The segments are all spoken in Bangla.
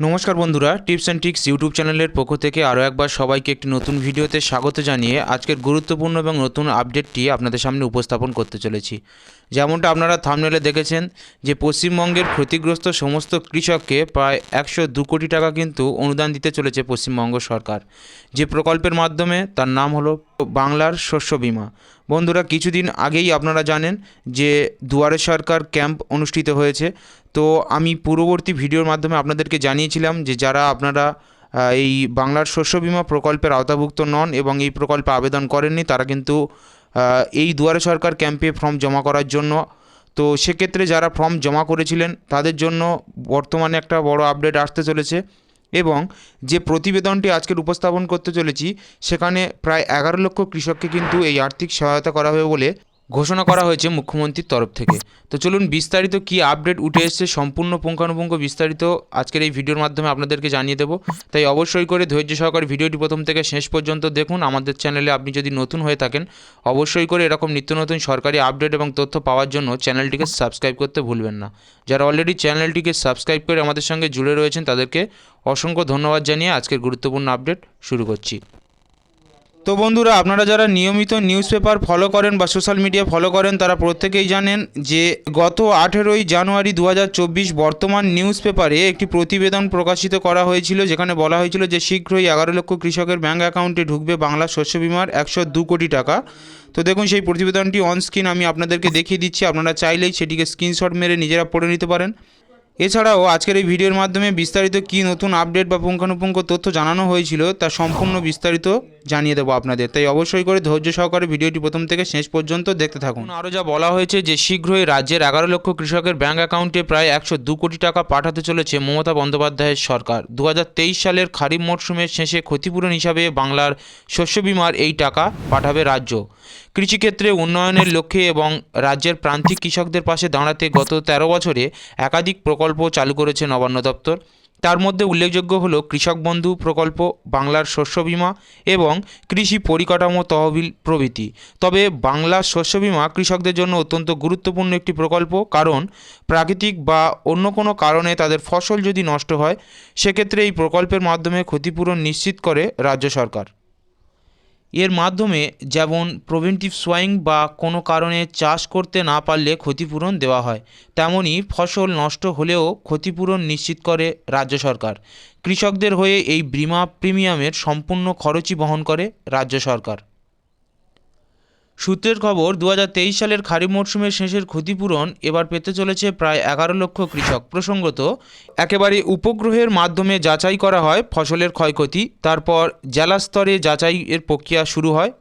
নমস্কার বন্ধুরা, টিপস অ্যান্ড ট্রিক্স ইউটিউব চ্যানেলের পক্ষ থেকে আরও একবার সবাইকে একটি নতুন ভিডিওতে স্বাগত জানিয়ে আজকের গুরুত্বপূর্ণ এবং নতুন আপডেটটি আপনাদের সামনে উপস্থাপন করতে চলেছি। যেমনটা আপনারা থামনেলে দেখেছেন যে, পশ্চিমবঙ্গের ক্ষতিগ্রস্ত সমস্ত কৃষককে প্রায় একশো দু কোটি টাকা কিন্তু অনুদান দিতে চলেছে পশ্চিমবঙ্গ সরকার। যে প্রকল্পের মাধ্যমে তার নাম হলো বাংলার শস্য বীমা। বন্ধুরা, কিছুদিন আগেই আপনারা জানেন যে দুয়ারে সরকার ক্যাম্প অনুষ্ঠিত হয়েছে। তো আমি পূর্ববর্তী ভিডিওর মাধ্যমে আপনাদেরকে জানিয়েছিলাম যে যারা আপনারা এই বাংলার শস্য বিমা প্রকল্পের আওতাভুক্ত নন এবং এই প্রকল্পে আবেদন করেননি, তারা কিন্তু এই দুয়ারে সরকার ক্যাম্পে ফর্ম জমা করার জন্য। তো সেক্ষেত্রে যারা ফর্ম জমা করেছিলেন, তাদের জন্য বর্তমানে একটা বড় আপডেট আসতে চলেছে। এবং যে প্রতিবেদনটি আজকের উপস্থাপন করতে চলেছি, সেখানে প্রায় এগারো লক্ষ কৃষককে কিন্তু এই আর্থিক সহায়তা করা হবে বলে ঘোষণা করা হয়েছে মুখ্যমন্ত্রীর তরফ থেকে। তো চলুন বিস্তারিত কি আপডেট উঠে এসেছে সম্পূর্ণ পুঙ্খানুপুঙ্খ বিস্তারিত আজকের এই ভিডিওর মাধ্যমে আপনাদেরকে জানিয়ে দেবো। তাই অবশ্যই করে ধৈর্য সহকারে ভিডিওটি প্রথম থেকে শেষ পর্যন্ত দেখুন। আমাদের চ্যানেলে আপনি যদি নতুন হয়ে থাকেন, অবশ্যই করে এরকম নিত্য নতুন সরকারি আপডেট এবং তথ্য পাওয়ার জন্য চ্যানেলটিকে সাবস্ক্রাইব করতে ভুলবেন না। যারা অলরেডি চ্যানেলটিকে সাবস্ক্রাইব করে আমাদের সঙ্গে জুড়ে রয়েছেন, তাদেরকে অসংখ্য ধন্যবাদ জানিয়ে আজকের গুরুত্বপূর্ণ আপডেট শুরু করছি। তো বন্ধুরা, আপনারা যারা নিয়মিত নিউজ পেপার ফলো করেন বা সোশ্যাল মিডিয়া ফলো করেন, তারা প্রত্যেকেই জানেন যে গত আঠেরোই জানুয়ারি দু হাজার চব্বিশ বর্তমান নিউজ পেপারে একটি প্রতিবেদন প্রকাশিত করা হয়েছিল, যেখানে বলা হয়েছিল যে শীঘ্রই এগারো লক্ষ কৃষকের ব্যাঙ্ক অ্যাকাউন্টে ঢুকবে বাংলা শস্য বিমার একশো দু কোটি টাকা। তো দেখুন, সেই প্রতিবেদনটি অন স্ক্রিন আমি আপনাদেরকে দেখিয়ে দিচ্ছি, আপনারা চাইলেই সেটিকে স্ক্রিনশট মেরে নিজেরা পড়ে নিতে পারেন। এছাড়াও আজকের এই ভিডিওর মাধ্যমে বিস্তারিত কী নতুন আপডেট বা পুঙ্খানুপুঙ্খ তথ্য জানানো হয়েছিল তা সম্পূর্ণ বিস্তারিত জানিয়ে দেবো আপনাদের। তাই অবশ্যই করে ধৈর্য সহকারে ভিডিওটি প্রথম থেকে শেষ পর্যন্ত দেখতে থাকুন। আরও যা বলা হয়েছে যে শীঘ্রই রাজ্যের এগারো লক্ষ কৃষকের ব্যাঙ্ক অ্যাকাউন্টে প্রায় একশো দু কোটি টাকা পাঠাতে চলেছে মমতা বন্দ্যোপাধ্যায়ের সরকার। দু হাজার তেইশ সালের খারিফ মরশুমের শেষে ক্ষতিপূরণ হিসাবে বাংলার শস্য বিমার এই টাকা পাঠাবে রাজ্য। কৃষিক্ষেত্রে উন্নয়নের লক্ষ্যে এবং রাজ্যের প্রান্তিক কৃষকদের পাশে দাঁড়াতে গত তেরো বছরে একাধিক প্রকল্প চালু করেছে নবান্ন দপ্তর। তার মধ্যে উল্লেখযোগ্য হলো কৃষক বন্ধু প্রকল্প, বাংলার শস্য বীমা এবং কৃষি পরিকাঠামো তহবিল প্রভৃতি। তবে বাংলার শস্য বীমা কৃষকদের জন্য অত্যন্ত গুরুত্বপূর্ণ একটি প্রকল্প, কারণ প্রাকৃতিক বা অন্য কোনো কারণে তাদের ফসল যদি নষ্ট হয়, সেক্ষেত্রে এই প্রকল্পের মাধ্যমে ক্ষতিপূরণ নিশ্চিত করে রাজ্য সরকার। এর মাধ্যমে যেমন প্রিভেন্টিভ সোয়াইং বা কোনো কারণে চাষ করতে না পারলে ক্ষতিপূরণ দেওয়া হয় তেমনই ফসল নষ্ট হলেও ক্ষতিপূরণ নিশ্চিত করে রাজ্য সরকার। কৃষকদের হয়ে এই বিমা প্রিমিয়ামের সম্পূর্ণ খরচই বহন করে রাজ্য সরকার। সূত্রের খবর দু হাজার তেইশ সালের খারিফ মরশুমের শেষের ক্ষতিপূরণ এবার পেতে চলেছে প্রায় এগারো লক্ষ কৃষক। প্রসঙ্গত, একেবারে উপগ্রহের মাধ্যমে যাচাই করা হয় ফসলের ক্ষয়ক্ষতি, তারপর জেলা স্তরে যাচাই এর প্রক্রিয়া শুরু হয়।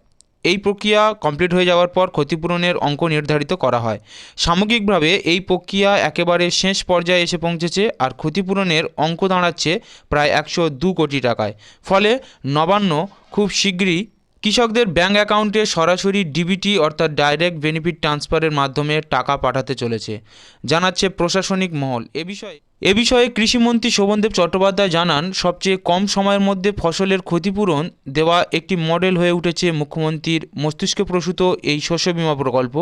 এই প্রক্রিয়া কমপ্লিট হয়ে যাওয়ার পর ক্ষতিপূরণের অঙ্ক নির্ধারিত করা হয়। সামগ্রিকভাবে, এই প্রক্রিয়া একেবারে শেষ পর্যায়ে এসে পৌঁছেছে আর ক্ষতিপূরণের অঙ্ক দাঁড়াচ্ছে প্রায় একশো দু কোটি টাকায়। ফলে নবান্ন খুব শীঘ্রই কৃষকদের ব্যাঙ্ক অ্যাকাউন্টে সরাসরি ডিবিটি অর্থাৎ ডাইরেক্ট বেনিফিট ট্রান্সফারের মাধ্যমে টাকা পাঠাতে চলেছে, জানাচ্ছে প্রশাসনিক মহল। এ বিষয়ে এ বিষয়ে কৃষিমন্ত্রী শোভনদেব চট্টোপাধ্যায় জানান, সবচেয়ে কম সময়ের মধ্যে ফসলের ক্ষতিপূরণ দেওয়া একটি মডেল হয়ে উঠেছে মুখ্যমন্ত্রীর মস্তিষ্ক প্রসূত এই শস্য বিমা প্রকল্প।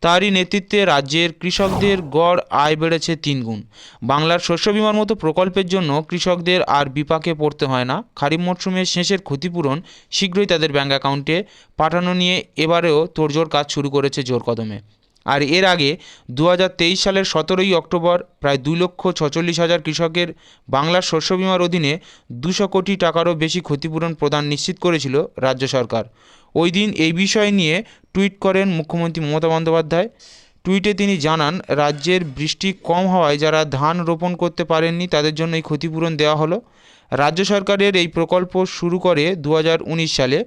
তারই নেতৃত্বে রাজ্যের কৃষকদের গড় আয় বেড়েছে তিনগুণ বাংলার শস্য বিমার মতো প্রকল্পের জন্য কৃষকদের আর বিপাকে পড়তে হয় না। খারিফ মরশুমের শেষের ক্ষতিপূরণ শীঘ্রই তাদের ব্যাঙ্ক অ্যাকাউন্টে পাঠানো নিয়ে এবারেও তোড়জোড় কাজ শুরু করেছে জোর কদমে আর এর আগে দু হাজার তেইশ সালের সতেরোই অক্টোবর প্রায় দুই লক্ষ ছচল্লিশ হাজার কৃষকের বাংলার শস্য বীমার অধীনে দুশো কোটি টাকারও বেশি ক্ষতিপূরণ প্রদান নিশ্চিত করেছিল রাজ্য সরকার। ওই দিন এই বিষয় নিয়ে টুইট করেন মুখ্যমন্ত্রী মমতা বন্দ্যোপাধ্যায়। টুইটে তিনি জানান, রাজ্যের বৃষ্টি কম হওয়ায় যারা ধান রোপণ করতে পারেননি তাদের জন্য এই ক্ষতিপূরণ দেওয়া হলো। রাজ্য সরকারের এই প্রকল্প শুরু করে দু হাজার উনিশ সালে।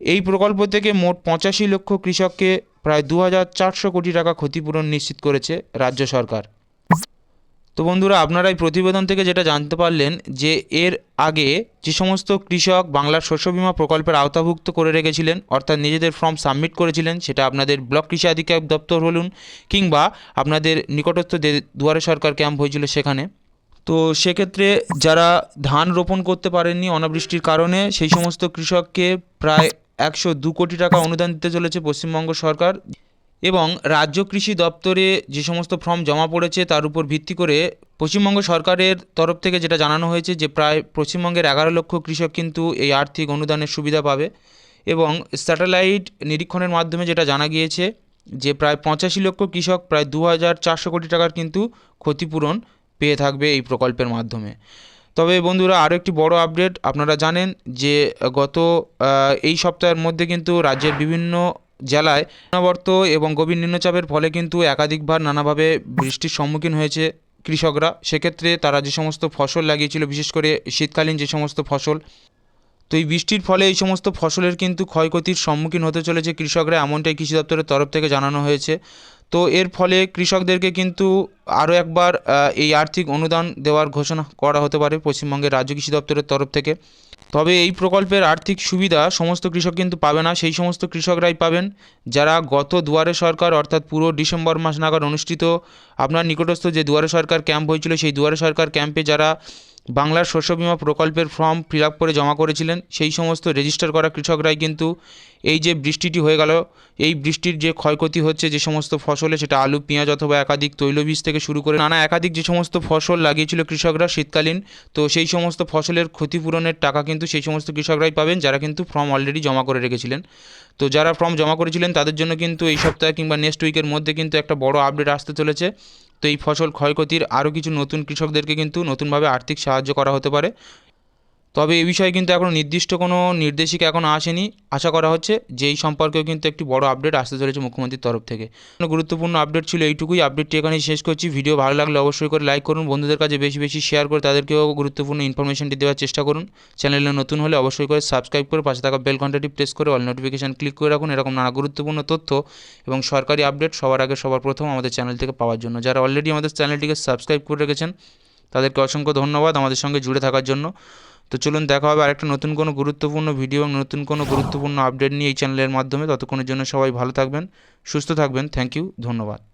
এই প্রকল্প থেকে মোট পঁচাশি লক্ষ কৃষককে প্রায় দু হাজার চারশো কোটি টাকা ক্ষতিপূরণ নিশ্চিত করেছে রাজ্য সরকার। তো বন্ধুরা, আপনারা এই প্রতিবেদন থেকে যেটা জানতে পারলেন যে এর আগে যে সমস্ত কৃষক বাংলার শস্য বিমা প্রকল্পের আওতাভুক্ত করে রেখেছিলেন, অর্থাৎ নিজেদের ফর্ম সাবমিট করেছিলেন, সেটা আপনাদের ব্লক কৃষি আধিকারিক দপ্তর বলুন কিংবা আপনাদের নিকটস্থ দুয়ারে সরকার ক্যাম্প হয়েছিল সেখানে। তো সেক্ষেত্রে যারা ধান রোপণ করতে পারেননি অনাবৃষ্টির কারণে, সেই সমস্ত কৃষককে প্রায় একশো দু কোটি টাকা অনুদান দিতে চলেছে পশ্চিমবঙ্গ সরকার এবং রাজ্য কৃষি দপ্তরে যে সমস্ত ফর্ম জমা পড়েছে তার উপর ভিত্তি করে পশ্চিমবঙ্গ সরকারের তরফ থেকে যেটা জানানো হয়েছে যে প্রায় পশ্চিমবঙ্গের এগারো লক্ষ কৃষক কিন্তু এই আর্থিক অনুদানের সুবিধা পাবে এবং স্যাটেলাইট নিরীক্ষণের মাধ্যমে যেটা জানা গিয়েছে যে প্রায় পঁচাশি লক্ষ কৃষক প্রায় দু হাজার চারশো কোটি টাকার কিন্তু ক্ষতিপূরণ পেয়ে থাকবে এই প্রকল্পের মাধ্যমে। তবে বন্ধুরা আরও একটি বড় আপডেট আপনারা জানেন যে, গত এই সপ্তাহের মধ্যে কিন্তু রাজ্যের বিভিন্ন জেলায় অনাবর্ত এবং গভীর নিম্নচাপের ফলে কিন্তু একাধিকবার নানাভাবে বৃষ্টির সম্মুখীন হয়েছে কৃষকরা। সেক্ষেত্রে তারা যে সমস্ত ফসল লাগিয়েছিল, বিশেষ করে শীতকালীন যে সমস্ত ফসল তো এই বৃষ্টির ফলে এই সমস্ত ফসলের কিন্তু ক্ষয়ক্ষতির সম্মুখীন হতে চলেছে কৃষকরা, এমনটাই কৃষি দপ্তরের তরফ থেকে জানানো হয়েছে। তো এর ফলে কৃষকদেরকে কিন্তু আরও একবার এই আর্থিক অনুদান দেওয়ার ঘোষণা করা হতে পারে পশ্চিমবঙ্গের রাজ্য কৃষি দপ্তরের তরফ থেকে। তবে এই প্রকল্পের আর্থিক সুবিধা সমস্ত কৃষক কিন্তু পাবে না। সেই সমস্ত কৃষকরাই পাবেন যারা গত দুয়ারে সরকার, অর্থাৎ পুরো ডিসেম্বর মাস নাগাদ অনুষ্ঠিত। আপনার নিকটস্থ যে দুয়ারে সরকার ক্যাম্প হয়েছিল, সেই দুয়ারে সরকার ক্যাম্পে যারা বাংলার শস্য বীমা প্রকল্পের ফর্ম ফিল আপ করে জমা করেছিলেন। সেই সমস্ত রেজিস্টার করা কৃষকরাই কিন্তু এই যে বৃষ্টিটি হয়ে গেল, এই বৃষ্টির যে ক্ষয়ক্ষতি হচ্ছে, যে সমস্ত ফসলে, সেটা আলু, পেঁয়াজ অথবা একাধিক তৈলবীজ থেকে শুরু করে নানা একাধিক যে সমস্ত ফসল লাগিয়েছিল কৃষকরা শীতকালীন, তো সেই সমস্ত ফসলের ক্ষতিপূরণের টাকা কিন্তু সেই সমস্ত কৃষকরাই পাবেন, যারা কিন্তু ফর্ম অলরেডি জমা করে রেখেছিলেন। তো যারা ফর্ম জমা করেছিলেন, তাদের জন্য কিন্তু এই সপ্তাহে কিংবা নেক্সট উইকের মধ্যে কিন্তু একটা বড় আপডেট আসতে চলেছে। তো এই ফসল ক্ষয়ক্ষতির আরও কিছু নতুন কৃষকদেরকে কিন্তু নতুনভাবে আর্থিক সাহায্য করা হতে পারে। তবে এই বিষয়ে কিন্তু এখনও নির্দিষ্ট কোনো নির্দেশিকা এখনও আসেনি। আশা করা হচ্ছে যে এই সম্পর্কেও কিন্তু একটি বড় আপডেট আসতে চলেছে মুখ্যমন্ত্রীর তরফ থেকে। গুরুত্বপূর্ণ আপডেট ছিল এইটুকুই। আপডেটটি এখানেই শেষ করছি। ভিডিও ভালো লাগলে অবশ্যই করে লাইক করুন। বন্ধুদের কাছে বেশি বেশি শেয়ার করে তাদেরকেও গুরুত্বপূর্ণ ইনফরমেশনটি দেওয়ার চেষ্টা করুন। চ্যানেলে নতুন হলে অবশ্যই করে সাবস্ক্রাইব করে পাশে থাকা বেল ঘন্টাটি প্রেস করে অল নোটিফিকেশান ক্লিক করে রাখুন। এরকম নানা গুরুত্বপূর্ণ তথ্য এবং সরকারি আপডেট সবার আগে সবার প্রথম আমাদের চ্যানেল থেকে পাওয়ার জন্য। যারা অলরেডি আমাদের চ্যানেলটিকে সাবস্ক্রাইব করে রেখেছেন তাদেরকে অসংখ্য ধন্যবাদ আমাদের সঙ্গে জুড়ে থাকার জন্য। তো চলুন দেখা হবে আরেকটা নতুন কোনো গুরুত্বপূর্ণ ভিডিও এবং নতুন কোনো গুরুত্বপূর্ণ আপডেট নিয়ে এই চ্যানেলের মাধ্যমে। ততক্ষণের জন্য সবাই ভালো থাকবেন, সুস্থ থাকবেন। থ্যাংক ইউ ধন্যবাদ।